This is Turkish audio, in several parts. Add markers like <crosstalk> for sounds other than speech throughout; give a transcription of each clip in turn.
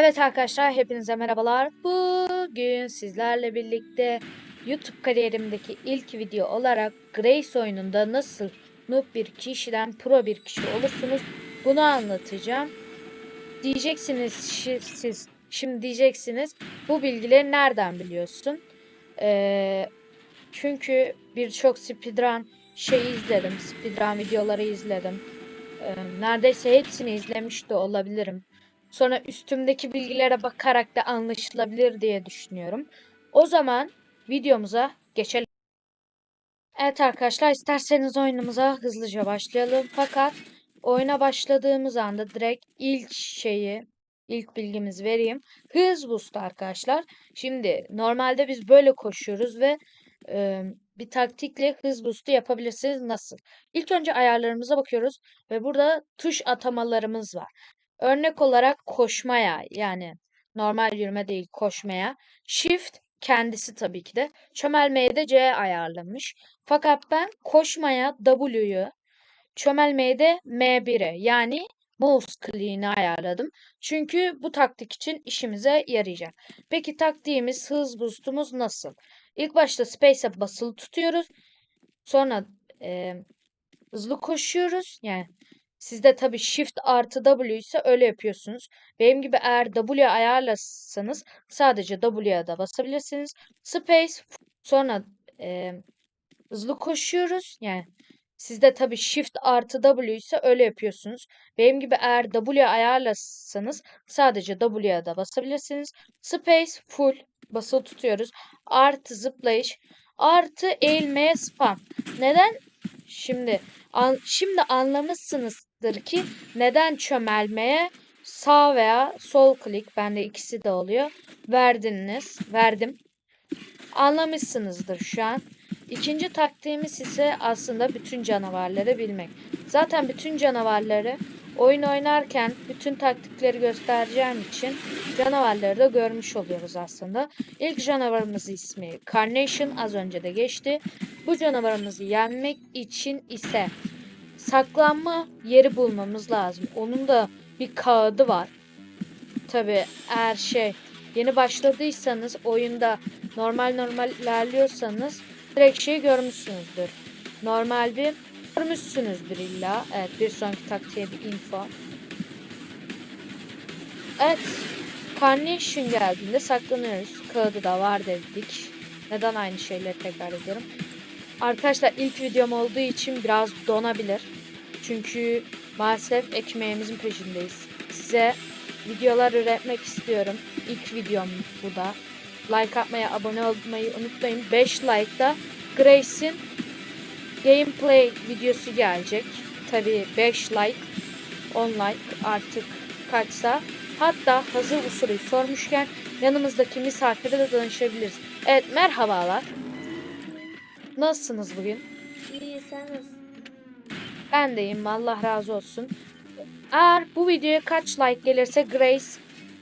Evet arkadaşlar hepinize merhabalar. Bugün sizlerle birlikte YouTube kariyerimdeki ilk video olarak Grace oyununda nasıl noob bir kişiden pro bir kişi olursunuz bunu anlatacağım. Diyeceksiniz şi- siz şimdi diyeceksiniz bu bilgileri nereden biliyorsun? Ee, çünkü birçok speedrun şey izledim. Speedrun videoları izledim. Ee, neredeyse hepsini izlemiş de olabilirim. Sonra üstümdeki bilgilere bakarak da anlaşılabilir diye düşünüyorum. O zaman videomuza geçelim. Evet arkadaşlar isterseniz oyunumuza hızlıca başlayalım. Fakat oyuna başladığımız anda direkt ilk şeyi, ilk bilgimizi vereyim. Hız boost arkadaşlar. Şimdi normalde biz böyle koşuyoruz ve e, bir taktikle hız boost'u yapabilirsiniz. Nasıl? İlk önce ayarlarımıza bakıyoruz ve burada tuş atamalarımız var. Örnek olarak koşmaya yani normal yürüme değil koşmaya. Shift kendisi tabii ki de. Çömelmeye de C ayarlamış. Fakat ben koşmaya W'yu, çömelmeye de M1'e yani mouse click'ini ayarladım. Çünkü bu taktik için işimize yarayacak. Peki taktiğimiz hız boost'umuz nasıl? İlk başta space'e basılı tutuyoruz. Sonra e, hızlı koşuyoruz. Yani Sizde tabii Shift artı W ise öyle yapıyorsunuz. Benim gibi eğer W ayarlasanız sadece W'ye da basabilirsiniz. Space sonra e, hızlı koşuyoruz. Yani sizde tabii Shift artı W ise öyle yapıyorsunuz. Benim gibi eğer W ayarlasanız sadece W'ye da basabilirsiniz. Space full basılı tutuyoruz. Artı zıplayış artı eğilmeye spam. Neden? Şimdi an, şimdi anlamışsınızdır ki neden çömelmeye sağ veya sol klik bende ikisi de oluyor. Verdiniz, verdim. Anlamışsınızdır şu an. İkinci taktiğimiz ise aslında bütün canavarları bilmek. Zaten bütün canavarları oyun oynarken bütün taktikleri göstereceğim için canavarları da görmüş oluyoruz aslında. İlk canavarımız ismi Carnation az önce de geçti. Bu canavarımızı yenmek için ise saklanma yeri bulmamız lazım. Onun da bir kağıdı var. Tabi eğer şey yeni başladıysanız oyunda normal normal ilerliyorsanız direkt şeyi görmüşsünüzdür. Normal bir görmüşsünüzdür illa. Evet bir sonraki taktiğe bir info. Evet. Carnation geldiğinde saklanıyoruz. Kağıdı da var dedik. Neden aynı şeyleri tekrar ediyorum? Arkadaşlar ilk videom olduğu için biraz donabilir. Çünkü maalesef ekmeğimizin peşindeyiz. Size videolar üretmek istiyorum. İlk videom bu da. Like atmayı, abone olmayı unutmayın. 5 like'da Grace'in gameplay videosu gelecek. Tabi 5 like, 10 like artık kaçsa. Hatta hazır usulü sormuşken yanımızdaki misafire de danışabiliriz. Evet merhabalar. Nasılsınız bugün? İyi sen nasılsın? Ben deyim. Allah razı olsun. Eğer bu videoya kaç like gelirse Grace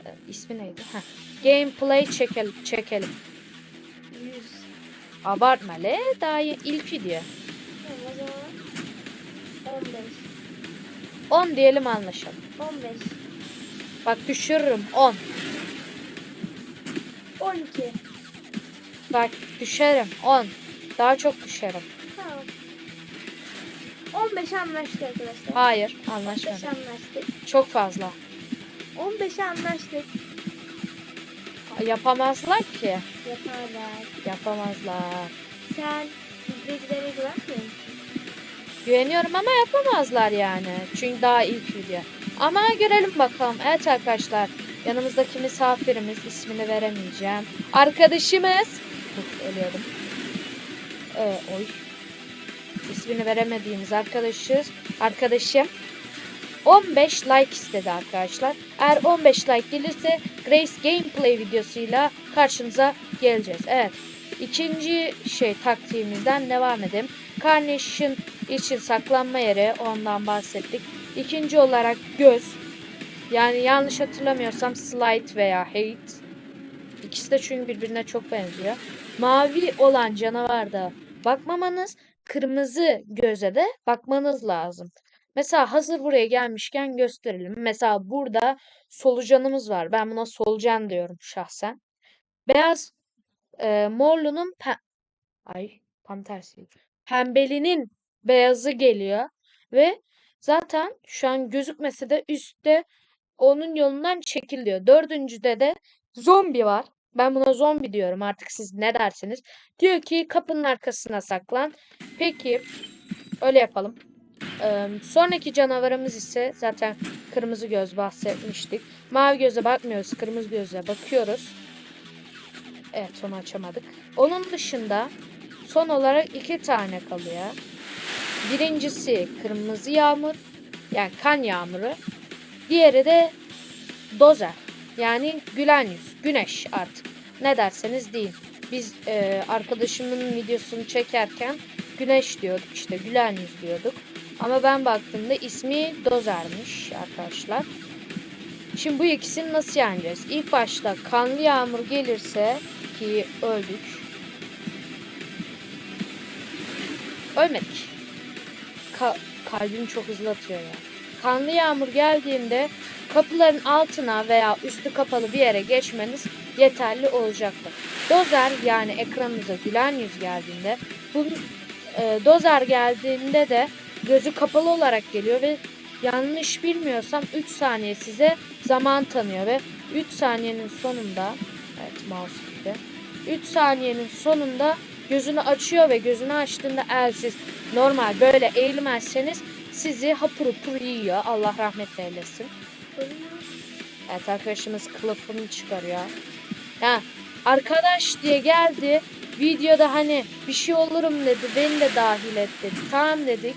e, ismi neydi? Heh. Gameplay çekelim. çekelim. 100. Abartma le. Daha ilk video. Tamam o zaman 15. 10 diyelim anlaşalım. 15. Bak düşürürüm 10. 12. Bak düşerim 10. Daha çok düşerim. Tamam. 15 anlaştık arkadaşlar. Hayır 15 anlaşmadım. anlaştık. Çok fazla. 15 anlaştık. Yapamazlar ki. Yaparlar. Yapamazlar. Sen izleyicilere güvenmiyor musun? Güveniyorum ama yapamazlar yani. Çünkü daha ilk video. Ama görelim bakalım. Evet arkadaşlar. Yanımızdaki misafirimiz ismini veremeyeceğim. Arkadaşımız. Uf, ölüyordum. Ee, oy. İsmini veremediğimiz arkadaşız. Arkadaşım 15 like istedi arkadaşlar. Eğer 15 like gelirse Grace gameplay videosuyla karşınıza geleceğiz. Evet. İkinci şey taktiğimizden devam edelim. Carnation için saklanma yeri ondan bahsettik. İkinci olarak göz. Yani yanlış hatırlamıyorsam slide veya hate. İkisi de çünkü birbirine çok benziyor. Mavi olan canavarda bakmamanız, kırmızı göze de bakmanız lazım. Mesela hazır buraya gelmişken gösterelim. Mesela burada solucanımız var. Ben buna solucan diyorum şahsen. Beyaz e, morlunun pe- ay tam tersi. Pembelinin beyazı geliyor ve zaten şu an gözükmese de üstte onun yolundan çekiliyor. Dördüncüde de zombi var. Ben buna zombi diyorum artık siz ne dersiniz. Diyor ki kapının arkasına saklan. Peki öyle yapalım. Ee, sonraki canavarımız ise zaten kırmızı göz bahsetmiştik. Mavi göze bakmıyoruz. Kırmızı göze bakıyoruz. Evet onu açamadık. Onun dışında son olarak iki tane kalıyor. Birincisi kırmızı yağmur. Yani kan yağmuru. Diğeri de dozer. Yani gülen yüz. Güneş artık. Ne derseniz deyin. Biz e, arkadaşımın videosunu çekerken güneş diyorduk işte gülen yüz diyorduk. Ama ben baktığımda ismi Dozer'miş arkadaşlar. Şimdi bu ikisini nasıl yeneceğiz? İlk başta kanlı yağmur gelirse ki öldük. Ölmedik. Ka- kalbim çok hızlı atıyor ya. Kanlı yağmur geldiğinde kapıların altına veya üstü kapalı bir yere geçmeniz yeterli olacaktır. Dozer yani ekranınıza gülen yüz geldiğinde bu e, dozer geldiğinde de gözü kapalı olarak geliyor ve yanlış bilmiyorsam 3 saniye size zaman tanıyor ve 3 saniyenin sonunda evet mouse gitti. 3 saniyenin sonunda gözünü açıyor ve gözünü açtığında eğer siz normal böyle eğilmezseniz sizi hapur hapur yiyor. Allah rahmet eylesin. Evet arkadaşımız kılıfını çıkarıyor. Ya arkadaş diye geldi. Videoda hani bir şey olurum dedi. Beni de dahil et dedi. Tamam dedik.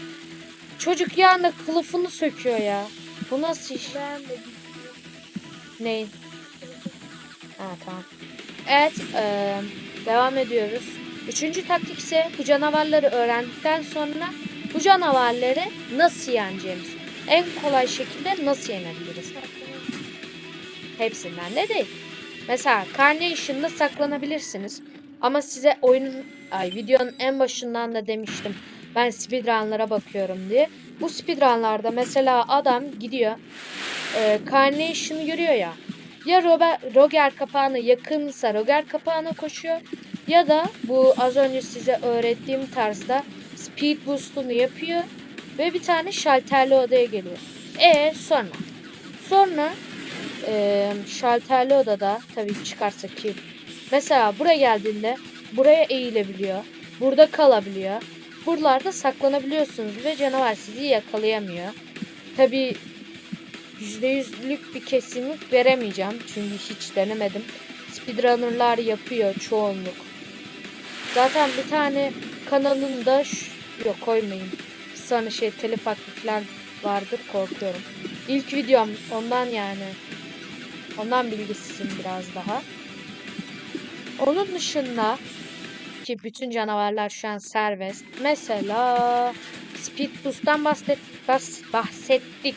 Çocuk yanda kılıfını söküyor ya. Bu nasıl iş? De Neyin? Ha tamam. Evet eee, devam ediyoruz. Üçüncü taktik ise bu canavarları öğrendikten sonra bu canavarları nasıl yeneceğimiz. En kolay şekilde nasıl yenebiliriz? Hepsinden de değil. Mesela Carnation'da saklanabilirsiniz. Ama size oyunun, ay videonun en başından da demiştim. Ben speedrunlara bakıyorum diye. Bu speedrunlarda mesela adam gidiyor. E, Carnation'ı görüyor ya. Ya Robert, Roger kapağına yakınsa Roger kapağına koşuyor. Ya da bu az önce size öğrettiğim tarzda speed boost'unu yapıyor. Ve bir tane şalterli odaya geliyor. E sonra? Sonra e, şalterli odada tabii çıkarsa ki mesela buraya geldiğinde buraya eğilebiliyor. Burada kalabiliyor. Buralarda saklanabiliyorsunuz ve canavar sizi yakalayamıyor. Tabii %100'lük bir kesinlik veremeyeceğim. Çünkü hiç denemedim. Speedrunner'lar yapıyor çoğunluk. Zaten bir tane kanalında şu- yok koymayın. Sana şey telif vardır korkuyorum. İlk videom ondan yani. Ondan bilgisizim biraz daha. Onun dışında ki bütün canavarlar şu an serbest. Mesela Speed Boost'tan bahset, bahsettik.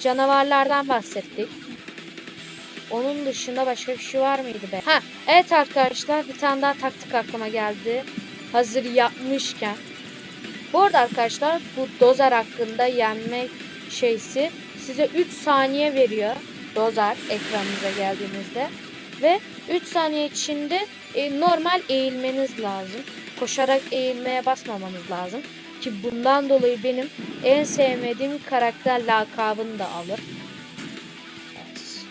Canavarlardan bahsettik. Onun dışında başka bir şey var mıydı be? Ha, evet arkadaşlar bir tane daha taktik aklıma geldi. Hazır yapmışken. Bu arada arkadaşlar bu dozer hakkında yenme şeysi size 3 saniye veriyor. Dozer ekranınıza geldiğinizde. Ve 3 saniye içinde e, normal eğilmeniz lazım. Koşarak eğilmeye basmamanız lazım. Ki bundan dolayı benim en sevmediğim karakter lakabını da alır. Evet.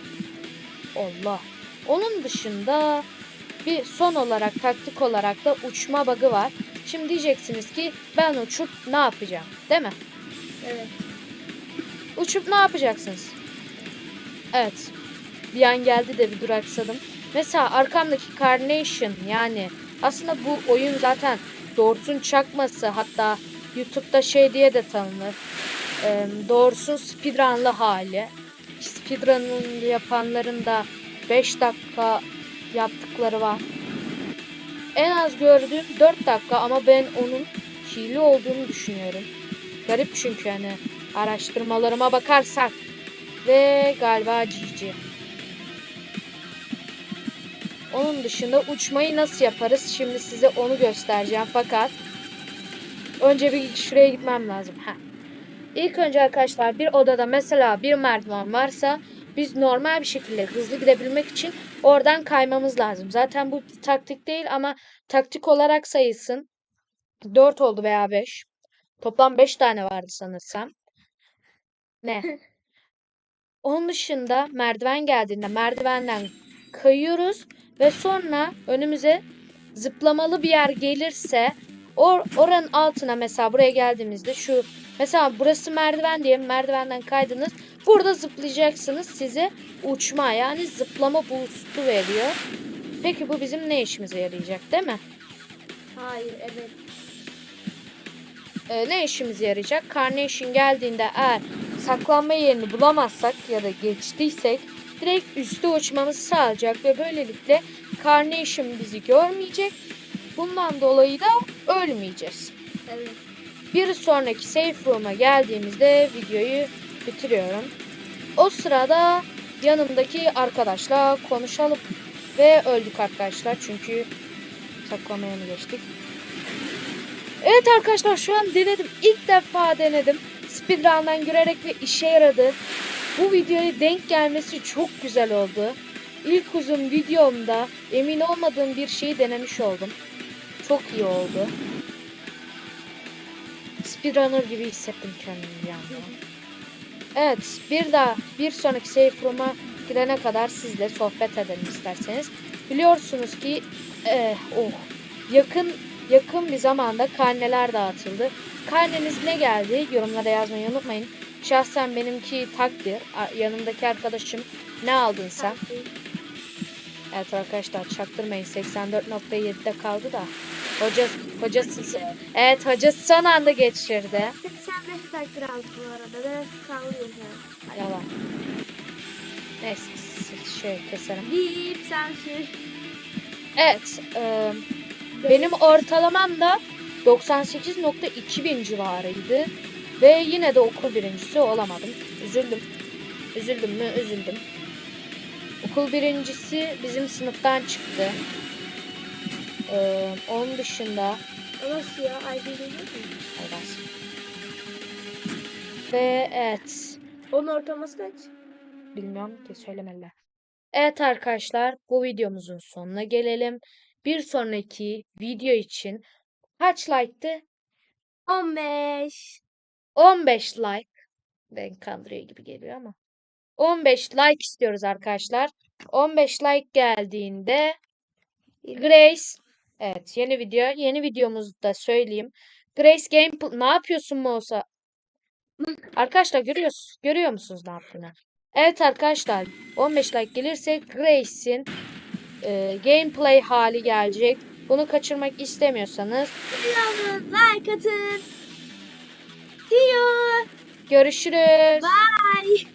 Allah. Onun dışında bir son olarak taktik olarak da uçma bug'ı var. Şimdi diyeceksiniz ki ben uçup ne yapacağım? Değil mi? Evet. Uçup ne yapacaksınız? Evet. Bir an geldi de bir duraksadım. Mesela arkamdaki Carnation yani aslında bu oyun zaten Doğrusun çakması hatta YouTube'da şey diye de tanınır. Ee, Doğrusun speedrunlı hali. Speedrun'ın yapanların da 5 dakika yaptıkları var. En az gördüğüm 4 dakika ama ben onun hile olduğunu düşünüyorum. Garip çünkü hani araştırmalarıma bakarsak. Ve galiba GG. Onun dışında uçmayı nasıl yaparız? Şimdi size onu göstereceğim fakat önce bir şuraya gitmem lazım. Heh. İlk önce arkadaşlar bir odada mesela bir merdiven varsa biz normal bir şekilde hızlı gidebilmek için oradan kaymamız lazım. Zaten bu taktik değil ama taktik olarak sayılsın. 4 oldu veya 5. Toplam 5 tane vardı sanırsam. Ne? <laughs> Onun dışında merdiven geldiğinde merdivenden kayıyoruz ve sonra önümüze zıplamalı bir yer gelirse or oranın altına mesela buraya geldiğimizde şu mesela burası merdiven diye merdivenden kaydınız. Burada zıplayacaksınız size uçma yani zıplama boost'u veriyor. Peki bu bizim ne işimize yarayacak değil mi? Hayır evet. Ee, ne işimize yarayacak? Carnation geldiğinde eğer saklanma yerini bulamazsak ya da geçtiysek direkt üstü uçmamızı sağlayacak ve böylelikle Carnation bizi görmeyecek. Bundan dolayı da ölmeyeceğiz. Evet. Bir sonraki safe room'a geldiğimizde videoyu bitiriyorum. O sırada yanımdaki arkadaşla konuşalım. Ve öldük arkadaşlar çünkü saklamaya mı geçtik? Evet arkadaşlar şu an denedim. İlk defa denedim. Speedrun'dan görerek ve işe yaradı. Bu videoya denk gelmesi çok güzel oldu. İlk uzun videomda emin olmadığım bir şeyi denemiş oldum. Çok iyi oldu. Speedrunner gibi hissettim kendimi bir anda. Evet, bir daha bir sonraki safe room'a gidene kadar sizle sohbet edelim isterseniz. Biliyorsunuz ki eh, oh, yakın yakın bir zamanda karneler dağıtıldı. Karneniz ne geldi? Yorumlara yazmayı unutmayın. Şahsen benimki takdir. Yanımdaki arkadaşım ne aldın sen? Takdir. Evet arkadaşlar çaktırmayın 84.7'de kaldı da. Hoca hocası evet hocası son anda geçirdi. 85 takdir aldı bu arada. Biraz sallıyor yani. Yalan. Neyse şey keserim. Bip sansür. Evet e, benim ortalamam da 98.2 bin civarıydı. Ve yine de okul birincisi olamadım. Üzüldüm. Üzüldüm mü? Üzüldüm. Okul birincisi bizim sınıftan çıktı. E, onun dışında nasıl ya? Ay bilmiyorum. Ayvaz. Ve evet. Onun ortalaması kaç? Bilmiyorum ki söylemeliler. Evet arkadaşlar bu videomuzun sonuna gelelim. Bir sonraki video için kaç like'tı? 15. 15 like. Ben kandırıyor gibi geliyor ama. 15 like istiyoruz arkadaşlar. 15 like geldiğinde Grace Evet yeni video. Yeni videomuzda söyleyeyim. Grace Gameplay ne yapıyorsun mu olsa? Arkadaşlar görüyorsunuz, görüyor musunuz ne yaptığını? Evet arkadaşlar 15 like gelirse Grace'in e, gameplay hali gelecek. Bunu kaçırmak istemiyorsanız like atın. See you. görüşürüz. Bye.